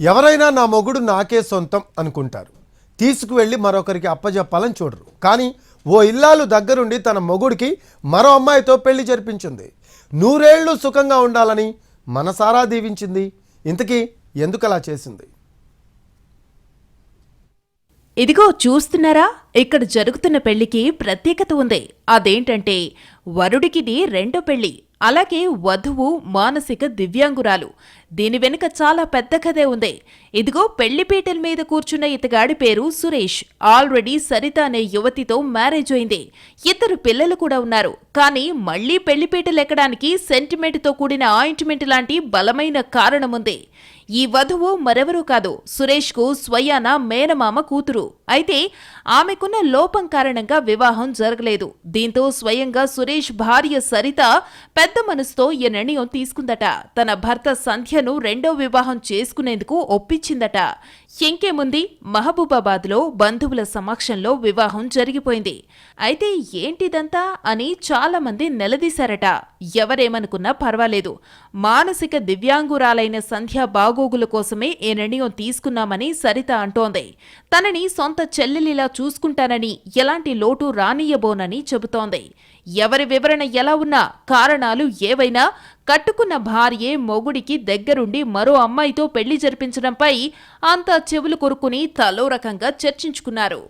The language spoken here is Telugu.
ఎవరైనా నా మొగుడు నాకే సొంతం అనుకుంటారు. తీసుకువెళ్ళి మరొకరికి అప్పజెప్పాలని చూడరు. కానీ ఓ ఇల్లాలు దగ్గరుండి తన మొగుడికి మరో అమ్మాయితో పెళ్ళి జరిపించింది. నూరేళ్ళు సుఖంగా ఉండాలని మనసారా దీవించింది. ఇంతకీ ఎందుకలా చేసింది? ఇదిగో చూస్తున్నారా? ఇక్కడ జరుగుతున్న పెళ్ళికి ప్రత్యేకత ఉంది. అదేంటంటే వరుడికిది రెండో పెళ్ళి. అలాగే వధువు మానసిక దివ్యాంగురాలు. దీని వెనుక చాలా పెద్ద కథే ఉంది. ఇదిగో పెళ్ళిపీటల మీద కూర్చున్న ఇతగాడి పేరు సురేష్. ఆల్రెడీ సరిత అనే యువతితో మ్యారేజ్ అయింది. ఇద్దరు పిల్లలు కూడా ఉన్నారు. కానీ మళ్ళీ పెళ్ళిపీటలు ఎక్కడానికి సెంటిమెంట్తో కూడిన ఆయింట్మెంట్ లాంటి బలమైన కారణముంది ఈ వధువు మరెవరూ కాదు. సురేష్కు స్వయాన మేనమామ కూతురు. అయితే ఆమెకున్న లోపం కారణంగా వివాహం జరగలేదు. దీంతో స్వయంగా సురేష్ భార్య సరిత పెద్ద మనసుతో ఈ నిర్ణయం తీసుకుందట. తన భర్త సంధ్యను రెండో వివాహం చేసుకునేందుకు ఒప్పించిందట. ఇంకేముంది? మహబూబాబాద్లో బంధువుల సమక్షంలో వివాహం జరిగిపోయింది. అయితే ఏంటిదంతా అని చాలా మంది నిలదీశారట. ఎవరేమనుకున్నా పర్వాలేదు. మానసిక దివ్యాంగురాలైన సంధ్య బాగోగుల కోసమే ఈ నిర్ణయం తీసుకున్నామని సరిత అంటోంది. తనని సొంత చెల్లెలిలా చూసుకుంటానని ఎలాంటి లోటు రానియబోనని చెబుతోంది. ఎవరి వివరణ ఎలా ఉన్నా కారణాలు ఏవైనా కట్టుకున్న భార్యే మొగుడికి దగ్గరుండి మరో అమ్మాయితో పెళ్ళి జరిపించడంపై అంతా చెవులు కొరుకుని తలో రకంగా చర్చించుకున్నారు.